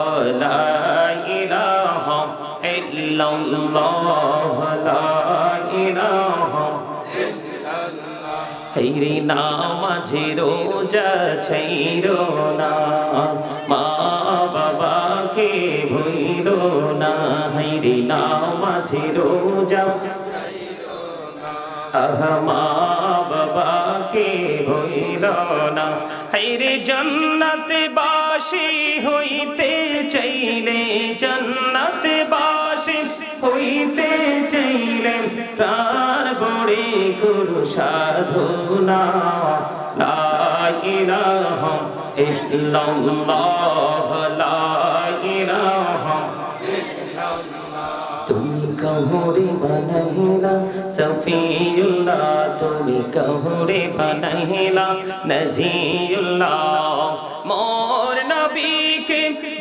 لا إله إلا الله لا إله হেরি নামাঝে রোজা ছাইরো না মা বাবাকে ভুইরো না হেরি নামাঝে রোজা আহ মা বাবাকে ভুইল না হেরি জন্নত বাসি হইতে চাইলে জন্নত বাসি হইতে চাইলে প্রাণ বড়ে গুরু লা ইলাহা তুমি কহুরে বানাইলা, সফিউল্লাহ, তুমি কহুরে বানাইলা, নজিউল্লাহ।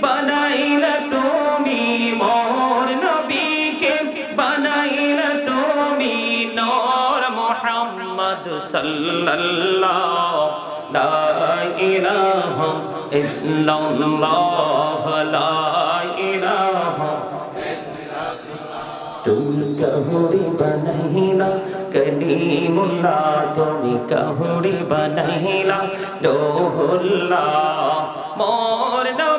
বানাইলা তুমি মোর নবীকে, বানাইলা তুমি নূর মুহাম্মদ সাল্লাল্লাহ। লা ইলাহা ইল্লাল্লাহ, লা ইলাহা তুমি কহুরি বনহিলা কলিমুল্লাহ, তুমি কহুরি বনহিলা লোহুল্লাহ মোর নবীকে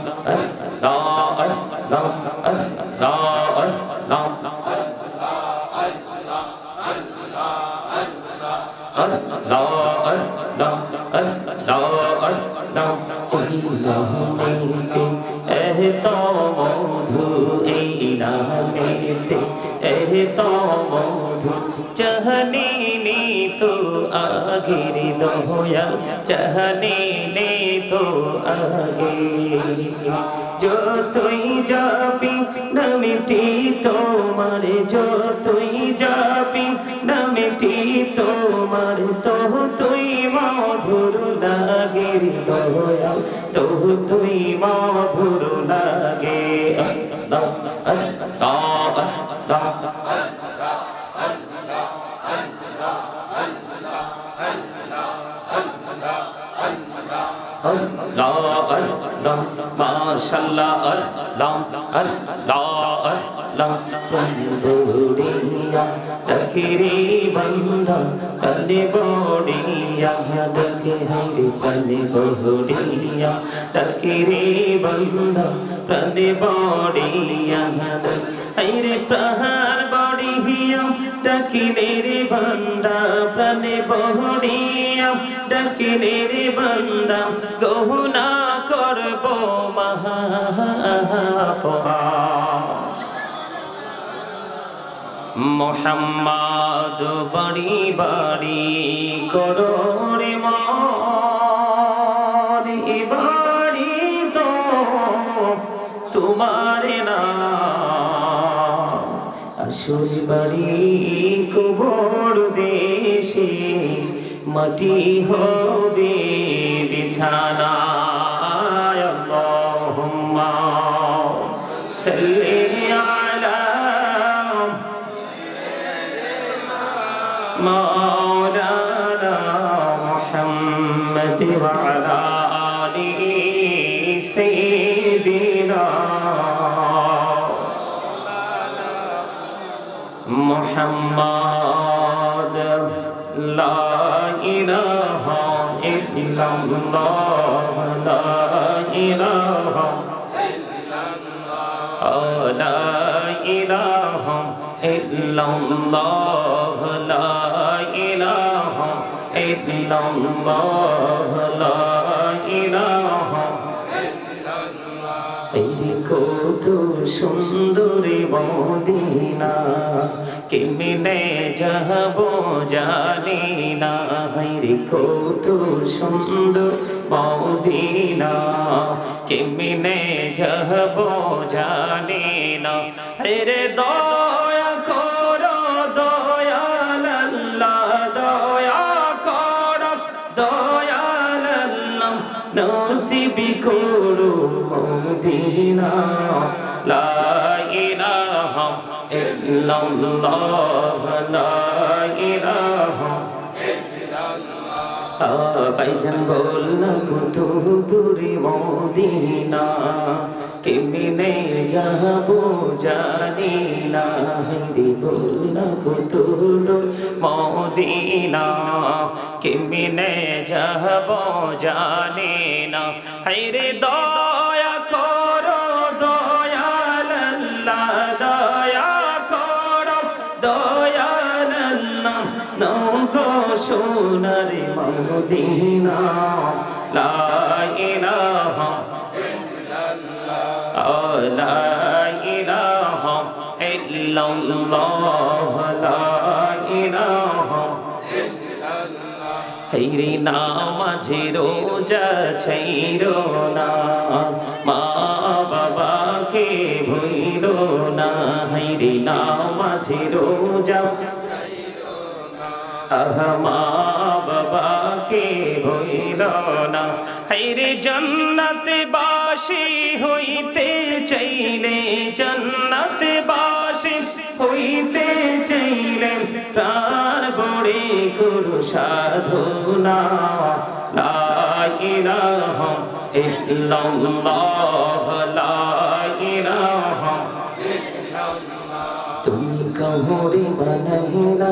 गिरद होया चहने ने तो आगे जो तुई जापी न मिटी তোমার, যতই যাবি না মিটি তোমার তো তুই মধুর লাগে তো তুই মধুর লাগে। আল্লাহ। মাশাল্লাহ আল্লাহ আল্লাহ আল্লাহ বন্দুরিয়া তকরি বন্দা তলে বড়িয়া তকে হরে তলে বড়িয়া। তকরি বন্দা তলে বড়িয়া তকরে প্রহার বড়িয়া। ডাকিলে রে বান্দা প্রাণে বড়িয়া ডাকিলে গহনা মহাপা মোহাম্মদ বাড়ি বাড়ি করো রে বাড়ি তো তোমার না। আসল বাড়ি কবর দেশে মাটি হবে বিছানা। وعلى آله سيدنا محمد لا إله إلا الله لا إله لا إله إلا الله ইল্লাল্লাহ, লা ইলাহা এই কত সুন্দরী মদিনা কেমনে যাব জানি না। রে কত সুন্দর মদিনা কেমনে যাব জানি না। রে দা ভাইজান বল না কত দূরে মদিনা কেমনে যাব জানি না হিন্দি বল না কত দূর মদিনা কেমনে যাব জানি না। হাইরে দয়া সোনার মদিনা, লা ইলাহা লা ইলাহা ইল্লাল্লাহ, লা ইলাহা হেরি নামাঝে রোজা ছাইর না, মা বাবাকে ভইল না। হেরি নামাঝে রোজা আহমা বাবাকে হইল না। হাইরে জন্নত বাসি হইতে চাইলে জন্নত বাসি হইতে চাইলে প্রাণ বড়ে গুরু সাধুনা লা ইলাহা ইল্লাল্লাহ, লা ইলাহা তুমি কহুরে বানাইলা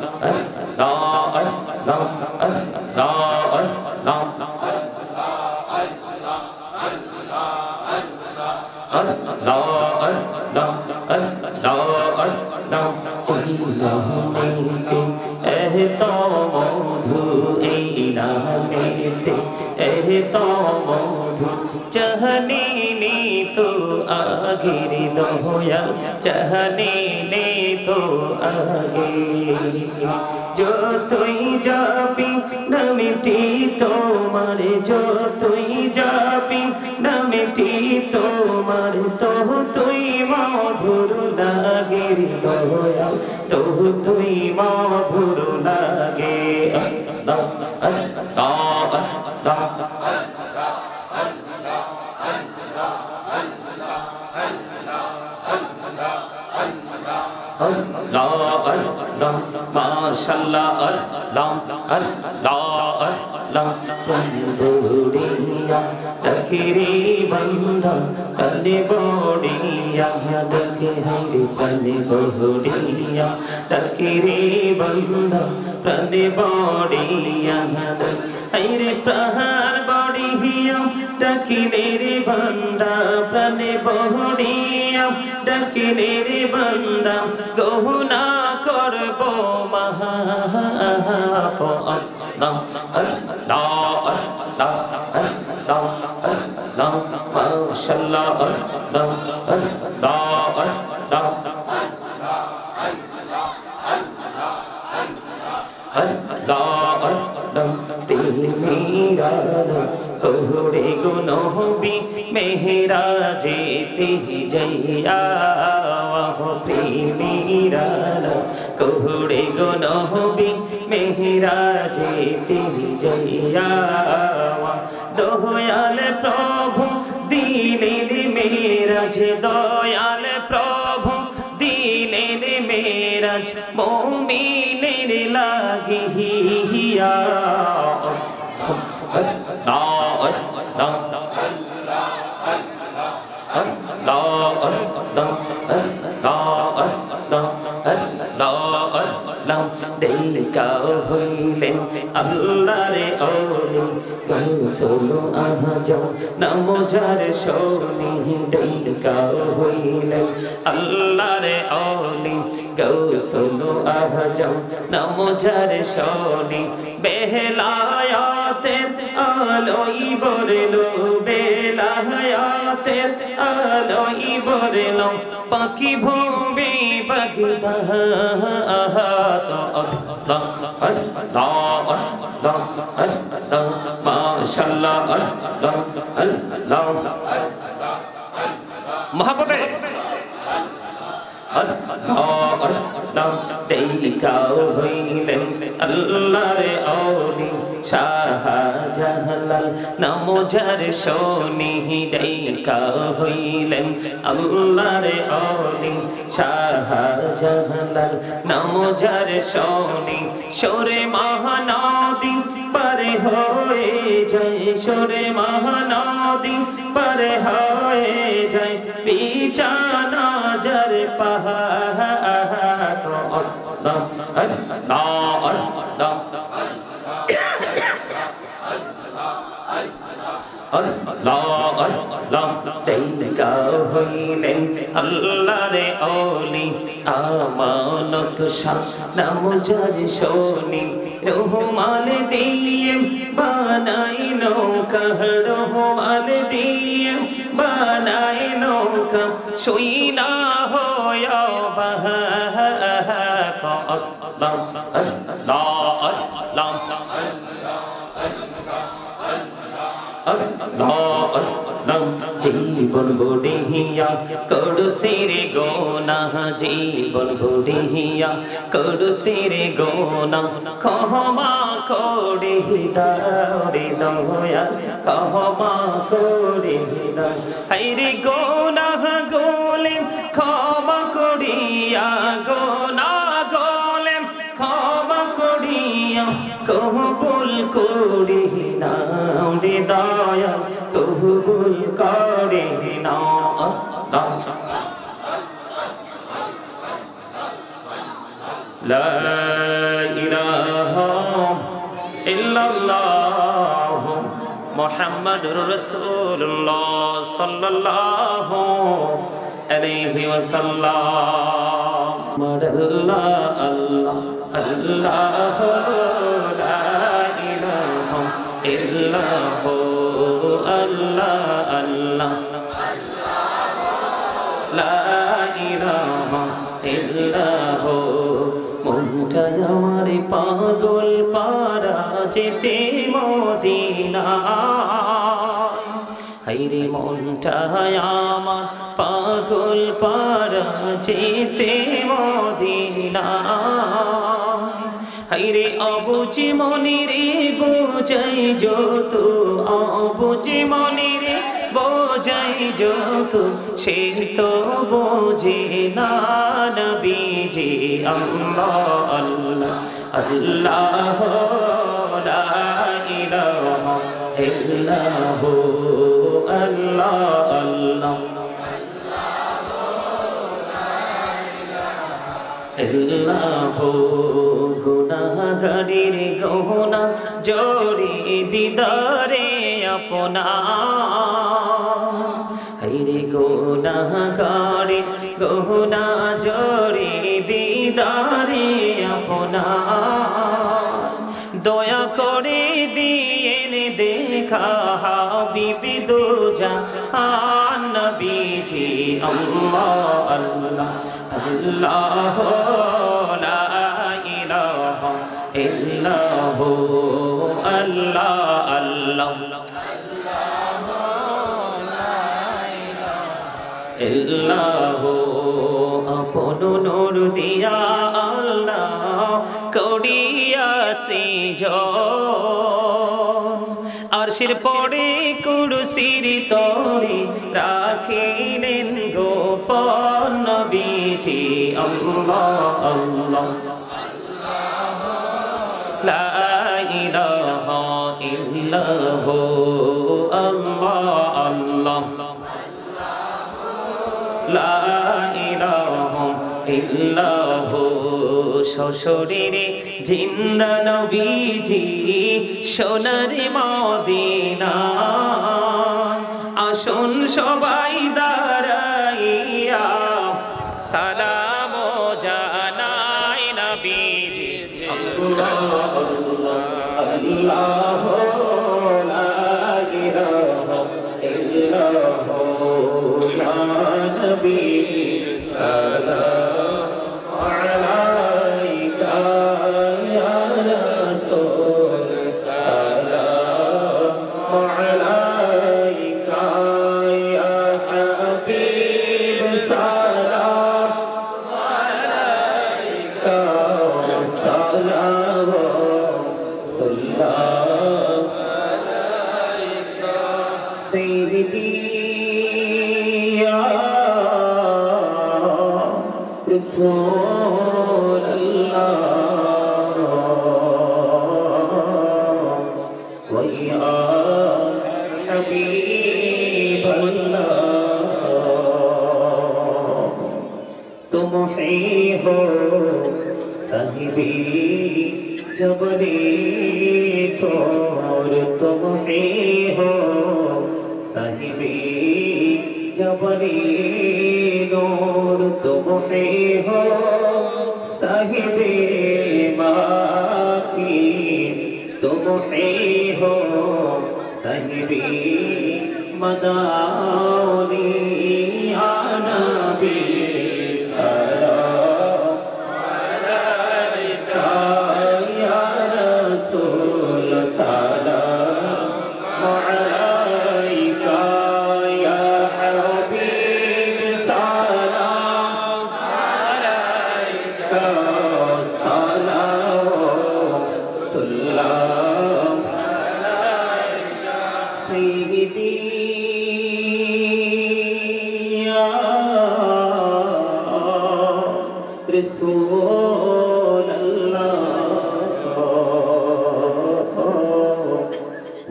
এহ তো মধু চহনি নে তো আগির দোয়া, চহনি তো আগে যতই যাবি নামিটি তোমার যতই যাবি নামিটি তোমার তো তুই মধুর লাগে দয়া তো তুই মধুর লাগে আল্লাহ। মাশাল্লাহ আর লাম আর লা আর লা। বন্ধুরিয়া তকরি বন্ধা তনে বড়িয়া তকরি তনে বড়িয়া তকরি বন্ধা তনে বড়িয়া হরে প্রহার বড়িয়া, ডাকিলে রে বন্দা, প্রাণে বহুড়িয়া ডাকিলে রে বন্দা, গহুনা করব মহা আল্লাহ আল্লাহ আল্লাহ আল্লাহ আল্লাহ, মাশাআল্লাহ আল্লাহ আল্লাহ আল্লাহ। নহবি মেহরা যেতে যাইয়া প্রেমিরানা কোহরে গো নহবি মেহরা যেতে যাইয়া দয়াল প্রভু দিলেন মেরাজ দয়াল প্রভু দিলেন মেরাজ মমিনের দেখা হইলেন আল্লাহরে ওলি কৌশল আহাজম নমজার শোনি দেখা হইলেন আল্লাহরে ওলি কৌশল আহাজম নমজার শোনি বেহলায়াতের আলোই বরলো বেলায়াতের আলোই বরলো পাখি ভূমি বাগদা তো, আল্লাহ আল্লাহ আল্লাহ আল্লাহ মাশাআল্লাহ আল্লাহ। আল্লাহ মহাপতে অলি। শাহজাহালাল নমজার সোনি দেখাও হইলেন আল্লাহরে অলি। শাহজাহালাল নমজার সোনি সরে মহানদী পারে হয়ে যায়। সরে মহানদী পারে হয়ে যায়। বিছানা জর পাহাড় আল্লাহরে অলি, আমানত শাহ নামজার শোনি, রহমান দিয়ে বানাই নৌকা, রহমান দিয়ে বানাই নৌকা, শুই না হয় বাহ আল্লাহ আল্লাহ আল্লাহ জীবন বড়িয়া করু সিরে গোনা জীবন বড়িয়া করু সিরে গোনা কহমা করে দারে দয়া কহমা করে হাইরে গোনা গোলে ক্ষমা لا إله إلا الله محمد رسول الله صلى الله عليه وسلم الله الله الله لا إله إلا هو الله الله ইলাহা ইল্লাহ মনটাই আমার পাগল পারা যেতে মদিনা। হাইরে মনটাই আমার পাগল পারা যেতে মদিনা। হাইরে অবুঝি মনিরে বোঝাই যত অবুঝি মনিরে যত সে তো বোঝে না নবীজি আল্লাহ আল্লাহ আল্লাহ, লা ইলাহা ইল্লাহু, আল্লাহ আল্লাহ। গুনাহগারির গহনা জোরি দিদারে আপনা গুনাহগারির গহনা জোরি দিদারে আপনা দয়া করে দিয়েন দেখা হাবিবি দোজা নবীজি, আল্লাহ আল্লাহ আল্লাহ লা ইলাহা আল্লাহ আল্লাহ। আল্লাহ, আপন নূর দিয়া আল্লাহ করিয়া সৃজ। আরশির পরে কুরসির তরে রাখিলেন গোপন নবীজি। আল্লাহ আল্লাহ। লা ইলাহা ইল্লাহু, আল্লাহ আল্লাহ। লা ইলাহা ইল্লাহু জিন্দা নবীজি সোনার মদিনা আসুন সবাই দাঁড়াইয়া নবী छोर तुम ही हो साहिबी जबरी नूर तुम ही हो साहिबी बाकी तुम ही हो साहिबी मदानी आना भी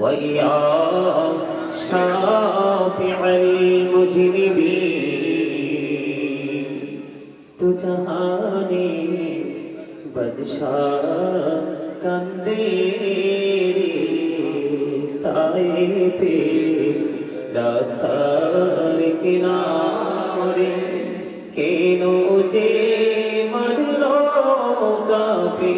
ويا شافع المذنبين تو جهانی بادشاہ کندے تائے پہ داستان کنارے কেন যে মনলো কাপে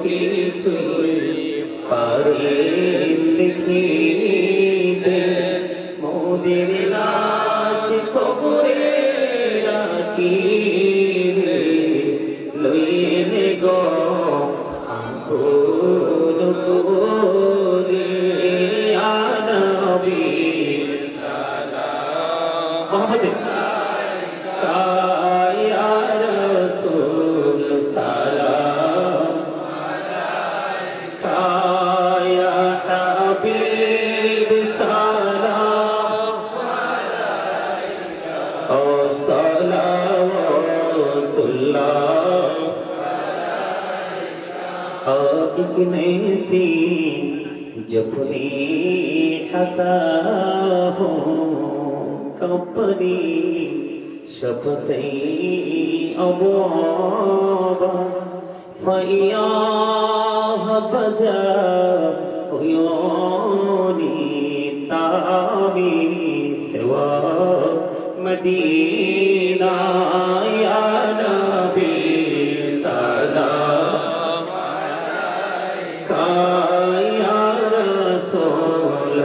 সব কিছু পারে লিখিতে মোদের লাশ কবরে রাখি লইলে গো আঙ্গুল গেছি যখনই হাসা কম্পনি শপথেই অব ফয়া বজা तामी सेवा मदीना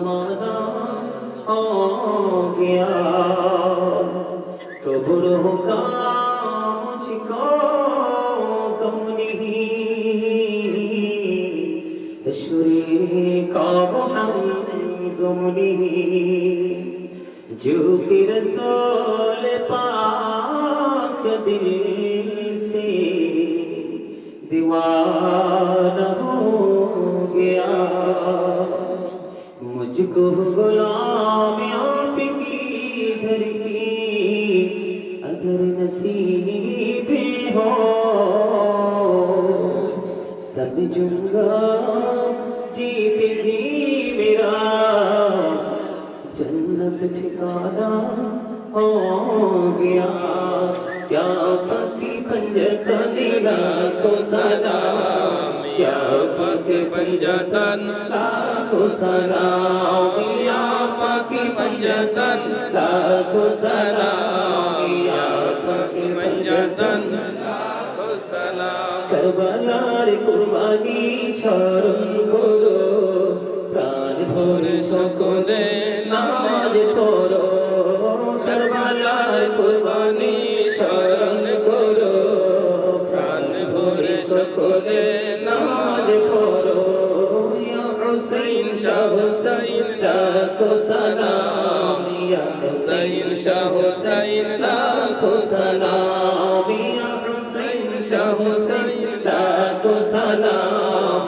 जमाना हो गया कबूर होगा मुझको गम नहीं शरीका मोहम्मद गम नहीं जो कि रसूल पाक दिल گیا۔ کیا پکی پنجتن لاکھوں سلام؟ کیا پکی پنجتن لاکھوں سلام؟ یا پکی پنجتن لاکھوں سلام؟ یا پکی پنجتن لاکھوں سلام؟ کربلار قربانی شرم کرو প্রাণ ভরে সকলে নামাজ পড়ো কারবালায় কুরবানি শরণ করো। প্রাণ ভরে সকলে নামাজ পড়ো। হুসাইন, শাহ হুসাইন ডাকো সালাম। ইয়া হুসাইন, শাহ হুসাইন ডাকো সালাম। হুসাইন, শাহ হুসাইন ডাকো সালাম।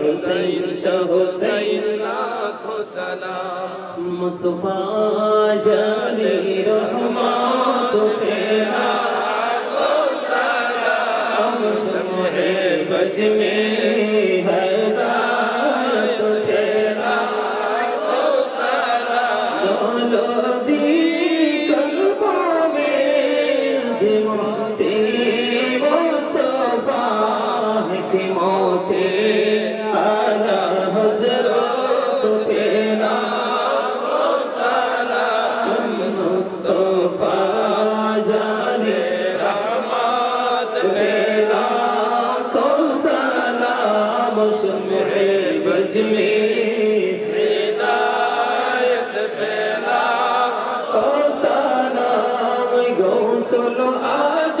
হুসাইন, শাহ হুসাইন মুস্তফা জানি রহমত তেরা গো সালাম সমহে বজ মে শোনো আজ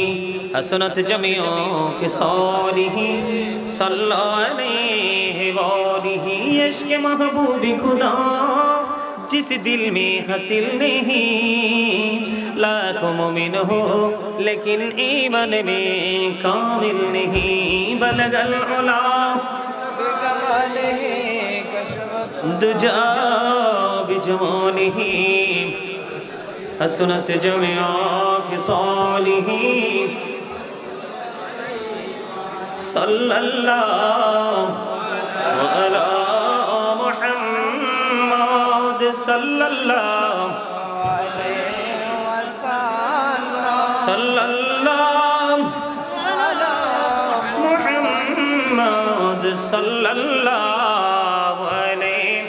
حسنت جمعیوں کے سالہی صلی اللہ علیہ وآلہ عشق محبوب خدا، جس دل میں حسن نہیں لاکھ مومن ہو، لیکن ایمن میں کامل نہیں، بلغ العلا۔ دجا بجمالہی حسنت جمعیوں کے صالحین صلى الله على محمد صلى الله عليه وسلم صلى الله على محمد صلى الله عليه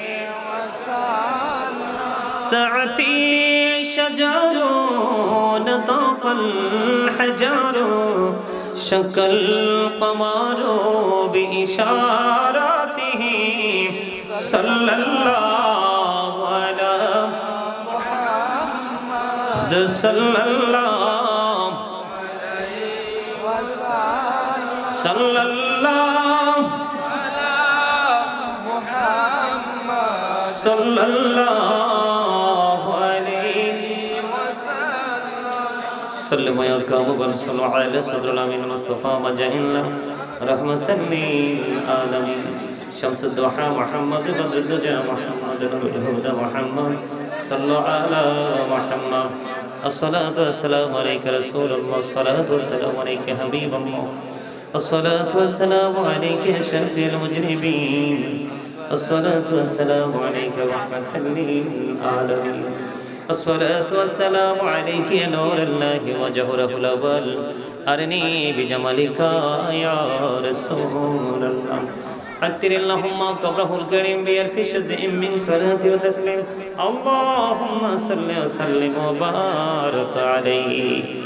وسلم سعتي شجر نطق الحجر شك القمر بإشاراته صلى الله على محمد صلى الله صلى الله صلى الله سلم يا كامل صلى على صدر الأمين المصطفى مجاهنا رحمة للعالمين. شمس الضحى محمد بدر الدجى محمد الهدى محمد. صلى على محمد. الصلاة والسلام عليك رسول الله. الصلاة والسلام عليك حبيب الله. الصلاة والسلام عليك يا شفيع المجرمين. الصلاة والسلام عليك رحمة للعالمين. الصلاة والسلام عليك يا نور الله وجهره الأول. أرني بجمالك يا رسول الله. عطر اللهم قبره الكريم بألف شزء من صلاة وتسليم. اللهم صل وسلم وبارك عليه.